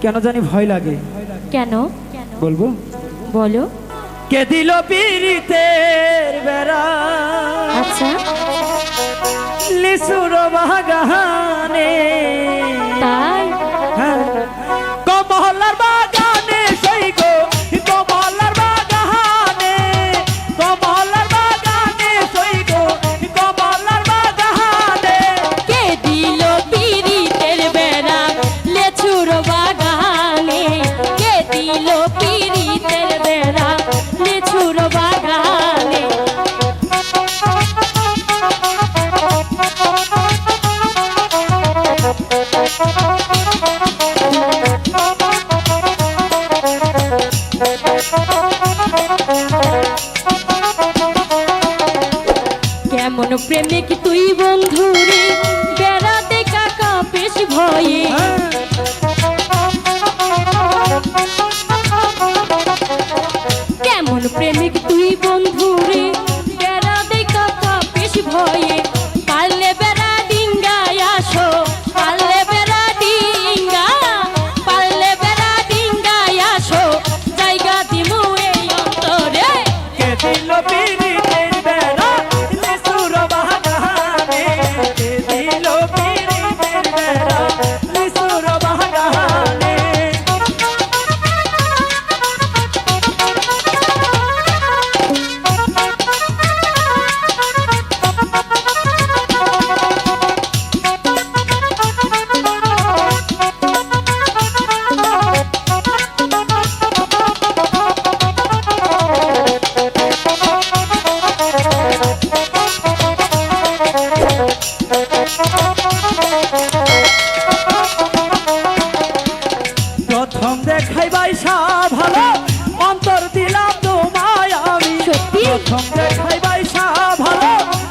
কেন জানি ভয় লাগে। কেন? বলব? বলো। কে দিল পীড়িতের বেড়া? আচ্ছা। লিসুর বাগানে কেমন প্রেমিক তুই বল প্রথম দেখাই বাইসা ভালো। অন্তর দিলাম তোমায় আমি। প্রথম দেখাই বাইসা ভালো।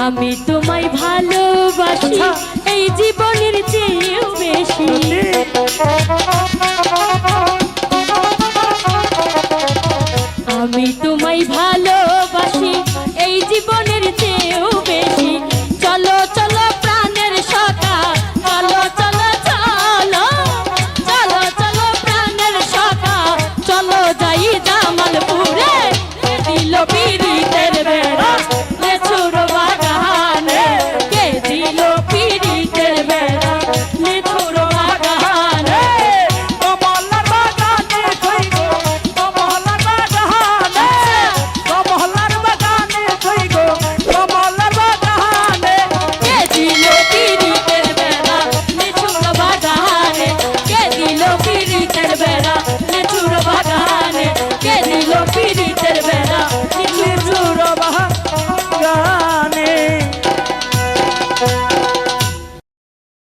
আমি তোমায় ভালোবাসি এই জীবনে